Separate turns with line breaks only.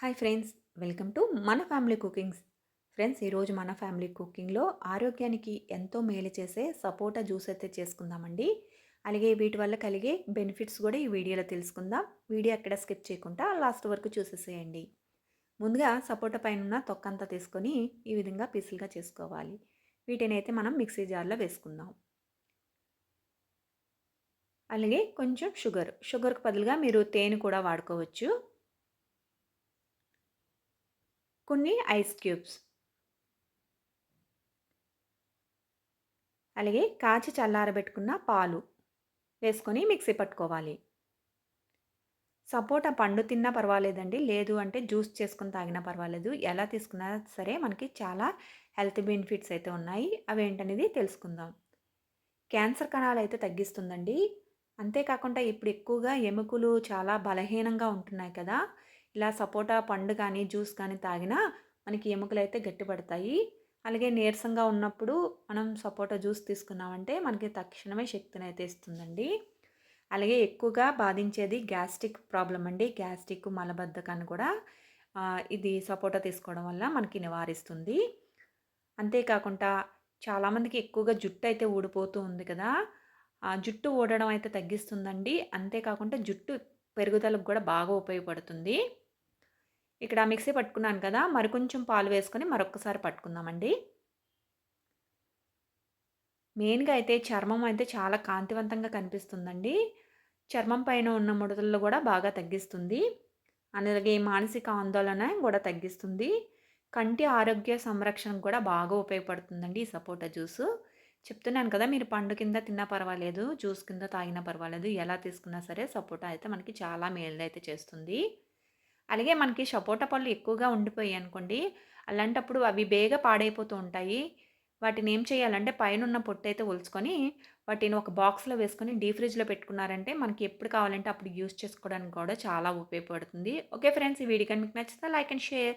Hi friends welcome to మన family cookings. Friends ఈరోజు మన ఫ్యామిలీ కుకింగ్లో ఆరోగ్యానికి ఎంతో మేలు చేసే సపోటా జ్యూస్ అయితే చేసుకుందామండి. అలాగే వీటి వల్ల కలిగే బెనిఫిట్స్ కూడా ఈ వీడియోలో తెలుసుకుందాం. వీడియో ఎక్కడ స్కిప్ చేయకుండా లాస్ట్ వరకు చూసేసేయండి. ముందుగా సపోటా పైన ఉన్న తొక్కంతా తీసుకొని ఈ విధంగా పీసులుగా చేసుకోవాలి. వీటిని అయితే మనం మిక్సీ జార్లో వేసుకుందాం. అలాగే కొంచెం షుగర్. షుగర్కి బదులుగా మీరు తేనె కూడా వాడుకోవచ్చు. కొన్ని ఐస్ క్యూబ్స్. అలాగే కాచి చల్లారబెట్టుకున్న పాలు వేసుకొని మిక్సీ పట్టుకోవాలి. సపోటా పండు తిన్నా పర్వాలేదండి. లేదు అంటే జ్యూస్ చేసుకుని తాగినా పర్వాలేదు. ఎలా తీసుకున్నా సరే మనకి చాలా హెల్త్ బెనిఫిట్స్ అయితే ఉన్నాయి. అవి ఏంటనేది తెలుసుకుందాం. క్యాన్సర్ కణాలు అయితే తగ్గిస్తుందండి. అంతేకాకుండా ఇప్పుడు ఎక్కువగా ఎముకలు చాలా బలహీనంగా ఉంటున్నాయి కదా. ఇలా సపోటా పండు కానీ జ్యూస్ కానీ తాగినా మనకి ఎముకలు అయితే గట్టిపడతాయి. అలాగే నీరసంగా ఉన్నప్పుడు మనం సపోటా జ్యూస్ తీసుకున్నామంటే మనకి తక్షణమే శక్తిని అయితే ఇస్తుందండి. అలాగే ఎక్కువగా బాధించేది గ్యాస్ట్రిక్ ప్రాబ్లం అండి. గ్యాస్ట్రిక్ మలబద్ధకాన్ని కూడా ఇది సపోటా తీసుకోవడం వల్ల మనకి నివారిస్తుంది. అంతేకాకుండా చాలామందికి ఎక్కువగా జుట్టు అయితే ఊడిపోతూ ఉంది కదా జుట్టు ఊడడం అయితే తగ్గిస్తుందండి. అంతేకాకుండా జుట్టు పెరుగుదలకు కూడా బాగా ఉపయోగపడుతుంది. ఇక్కడ మిక్సీ పట్టుకున్నాను కదా మరికొంచెం పాలు వేసుకొని మరొకసారి పట్టుకుందామండి. మెయిన్గా అయితే చర్మం అయితే చాలా కాంతివంతంగా కనిపిస్తుందండి. చర్మం పైన ఉన్న ముడతలు కూడా బాగా తగ్గిస్తుంది. అలాగే మానసిక ఆందోళన కూడా తగ్గిస్తుంది. కంటి ఆరోగ్య సంరక్షణ కూడా బాగా ఉపయోగపడుతుందండి ఈ సపోటా జ్యూస్. చెప్తున్నాను కదా మీరు పండు కింద తిన్నా పర్వాలేదు జ్యూస్ కింద తాగినా పర్వాలేదు ఎలా తీసుకున్నా సరే సపోటా అయితే మనకి చాలా మేలు అయితే చేస్తుంది. అలాగే మనకి సపోటా పళ్ళు ఎక్కువగా ఉండిపోయాయి అనుకోండి అలాంటప్పుడు అవి బేగా పాడైపోతూ ఉంటాయి. వాటిని ఏం చేయాలంటే పైన ఉన్న పొట్టు అయితే ఒలుచుకొని వాటిని ఒక బాక్స్లో వేసుకొని డీ ఫ్రిడ్జ్లో పెట్టుకున్నారంటే మనకి ఎప్పుడు కావాలంటే అప్పుడు యూస్ చేసుకోవడానికి కూడా చాలా ఉపయోగపడుతుంది. ఓకే ఫ్రెండ్స్ ఈ వీడియో కానీ మీకు నచ్చితే లైక్ అండ్ షేర్.